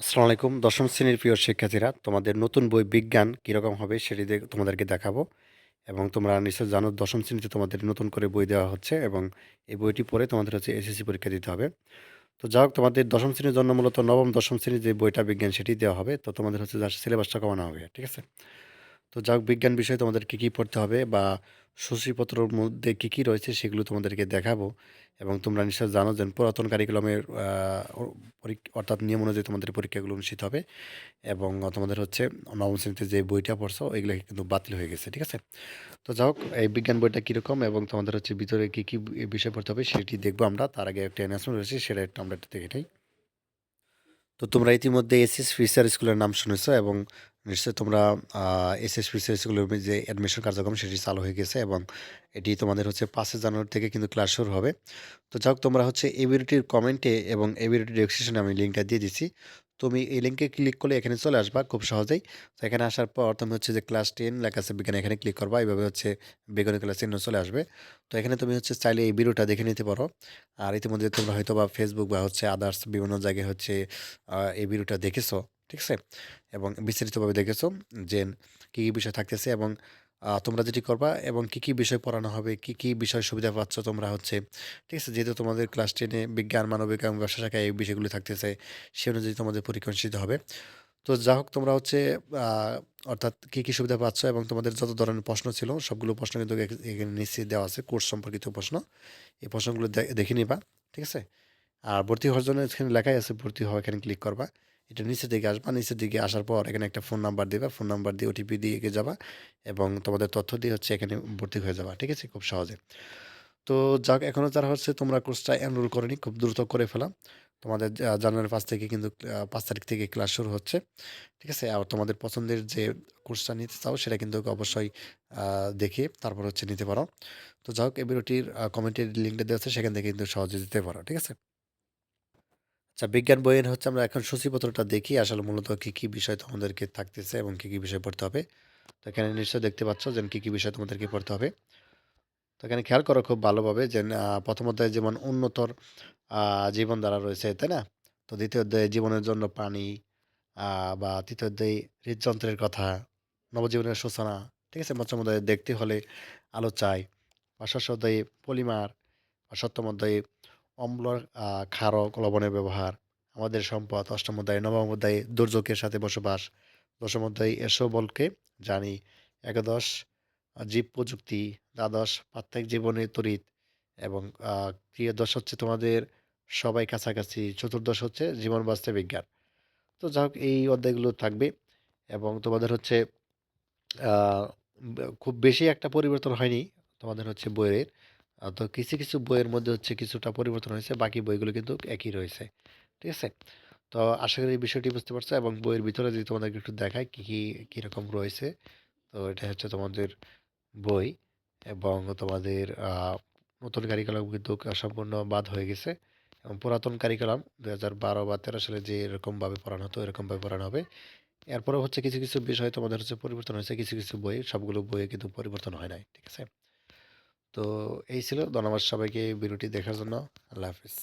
আসসালামু আলাইকুম। দশম শ্রেণির প্রিয় শিক্ষার্থীরা, তোমাদের নতুন বই বিজ্ঞান কীরকম হবে সেটি তোমাদেরকে দেখাবো এবং তোমরা নিশ্চয় জানো দশম শ্রেণীতে তোমাদের নতুন করে বই দেওয়া হচ্ছে এবং এই বইটি পড়ে তোমাদের হচ্ছে এসএসসি পরীক্ষা দিতে হবে। তো যাই হোক, তোমাদের দশম শ্রেণির জন্য মূলত নবম দশম শ্রেণির যে বইটা বিজ্ঞান সেটি দেওয়া হবে। তো তোমাদের হচ্ছে যার সিলেবাসটা কমানো হবে, ঠিক আছে? তো যাই হোক বিজ্ঞান বিষয়ে তোমাদের কী পড়তে হবে বা সূচিপত্রর মধ্যে কী কী রয়েছে সেগুলো তোমাদেরকে দেখাবো এবং তোমরা নিশ্চয় জানো যে পুরাতন কারিকুলামের অর্থাৎ নিয়ম অনুযায়ী তোমাদের পরীক্ষাগুলো অনুষ্ঠিত হবে এবং তোমাদের হচ্ছে নবম শ্রেণীতে যে বইটা পড়ছো এগুলো কিন্তু বাতিল হয়ে গেছে, ঠিক আছে? তো যাই হোক এই বিজ্ঞান বইটা কীরকম এবং তোমাদের হচ্ছে ভিতরে কী কী বিষয় পড়তে হবে সেটি দেখব আমরা। তার আগে একটা অ্যানাউন্সমেন্ট রয়েছে, সেটা একটু আমরা দেখে নিই। তো তোমরা ইতিমধ্যে এসএস ফিচার স্কুলের নাম শুনেছো এবং নিশ্চয়ই তোমরা এসএস ফিচার স্কুলের যে অ্যাডমিশন কার্যক্রম সেটি চালু হয়ে গেছে এবং এটি তোমাদের হচ্ছে পাঁচই জানুয়ারি থেকে কিন্তু ক্লাস শুরু হবে। তো যাই তোমরা হচ্ছে এবিলিটির কমেন্টে এবং এবিলিটি ডেসক্রিপশনে আমি লিঙ্কটা দিয়ে দিচ্ছি। তুমি এই লিঙ্কে ক্লিক করলে এখানে চলে আসবা খুব সহজেই। তো এখানে আসার পর তুমি হচ্ছে যে ক্লাস টেন লেখা আছে বিজ্ঞান এখানে ক্লিক করবা, এইভাবে হচ্ছে বেগুনি ক্লাস চিহ্ন চলে আসবে। তো এখানে তুমি হচ্ছে চাইলে এই ভিডিওটা দেখে নিতে পারো। আর ইতিমধ্যে তোমরা হয়তো বা ফেসবুক বা হচ্ছে আদার্স বিভিন্ন জায়গায় হচ্ছে এই ভিডিওটা দেখেছ। ঠিক আছে? এবং বিস্তারিতভাবে দেখেছ যে কী কী বিষয় থাকতেছে এবং তোমরা যেটি করবা এবং কী কী বিষয় পড়ানো হবে, কী কী বিষয় সুবিধা পাচ্ছ তোমরা হচ্ছে, ঠিক আছে? যেহেতু তোমাদের ক্লাস টেনে বিজ্ঞান, মানবিক এবং ব্যবসা শাখায় এই বিষয়গুলো থাকতেছে, সে অনুযায়ী তোমাদের পরীক্ষা হবে। তো যা হোক, তোমরা হচ্ছে অর্থাৎ কী কী সুবিধা পাচ্ছ এবং তোমাদের যত ধরনের প্রশ্ন ছিল, সবগুলো প্রশ্ন কিন্তু এখানে নিশ্চিত দেওয়া আছে, কোর্স সম্পর্কিত প্রশ্ন। এই প্রশ্নগুলো দেখে নিবা, ঠিক আছে? আর ভর্তি হওয়ার জন্য এখানে লেখাই আছে, ভর্তি হওয়া এখানে ক্লিক করবা। এটা নিচের দিকে আসবা, নিচের দিকে আসার পর এখানে একটা ফোন নাম্বার দিবা ফোন নাম্বার দিয়ে ওটিপি দিয়ে এগিয়ে যাবা এবং তোমাদের তথ্য দিয়ে হচ্ছে এখানে ভর্তি হয়ে যাবা, ঠিক আছে? খুব সহজে। তো যাক এখনও যারা হচ্ছে তোমরা কোর্সটা এনরোল করেনি, খুব দ্রুত করে ফেলা। তোমাদের জানুয়ারি পাঁচ থেকে কিন্তু পাঁচ তারিখ থেকে ক্লাস শুরু হচ্ছে, ঠিক আছে? আর তোমাদের পছন্দের যে কোর্সটা নিতে চাও, সেটা কিন্তু অবশ্যই দেখে তারপর হচ্ছে নিতে পারো। তো যাই হোক, এই ভিডিওটির কমেন্টের লিঙ্কটা দেওয়া আছে, সেখান থেকে কিন্তু সহজে দিতে পারো, ঠিক আছে? আচ্ছা বিজ্ঞান বইয়ের হচ্ছে আমরা এখন সূচিপত্রটা দেখি, আসলে মূলত কী কী বিষয় তোমাদেরকে থাকতেছে এবং কী কী বিষয় পড়তে হবে। তো এখানে নিশ্চয়ই দেখতে পাচ্ছ যে কী কী বিষয় তোমাদেরকে পড়তে হবে। তো এখানে খেয়াল করো খুব ভালোভাবে যে প্রথম অধ্যায়ে যেমন উন্নতর জীবন ধারা রয়েছে, তাই না? তো দ্বিতীয় অধ্যায়ে জীবনের জন্য পানি বা তৃতীয় অধ্যায়ে হৃদযন্ত্রের কথা, নবজীবনের সূচনা, ঠিক আছে? পঞ্চম অধ্যায়ে দেখতে হলে আলো চাই, বা ষষ্ঠ অধ্যায়ে পলিমার, বা সপ্তম অধ্যায়ে অম্ল ক্ষারক লবণের ব্যবহার আমাদের সম্পদ অষ্টম অধ্যায় নবম অধ্যায়ে দুর্যোগের সাথে বসবাস দশম অধ্যায় এসো বলকে জানি একাদশ জীব প্রযুক্তি দ্বাদশ পার্থিক জীবনের তড়িৎ এবং আহ, ত্রিয়োদশ হচ্ছে তোমাদের সবাই কাছাকাছি চতুর্দশ হচ্ছে জীবন বাস্তব বিজ্ঞান। তো যাই হোক এই অধ্যায়গুলো থাকবে এবং তোমাদের হচ্ছে খুব বেশি একটা পরিবর্তন হয়নি তোমাদের হচ্ছে বইয়ের। তো কিছু কিছু বইয়ের মধ্যে হচ্ছে কিছুটা পরিবর্তন হয়েছে, বাকি বইগুলো কিন্তু একই রয়েছে। ঠিক আছে? তো আশা করি এই বিষয়টি বুঝতে পারছ এবং বইয়ের ভিতরে যদি তোমাদেরকে একটু দেখায় কী কী কীরকম রয়েছে, তো এটা হচ্ছে তোমাদের বই এবং তোমাদের নতুন কারিকুলাম কিন্তু সম্পূর্ণ বাদ হয়ে গেছে এবং পুরাতন কারিকুলাম দু হাজার বারো বা তেরো সালে যে এরকমভাবে পড়ানো হতো, এরকমভাবে পড়ানো হবে। এরপরে হচ্ছে কিছু কিছু বিষয় তোমাদের হচ্ছে পরিবর্তন হয়েছে, কিছু কিছু বই, সবগুলো বইয়ে কিন্তু পরিবর্তন হয় নাই। ঠিক আছে? তো এই ছিল। ধন্যবাদ সবাইকে ভিডিওটি দেখার জন্য। আল্লাহ হাফিজ।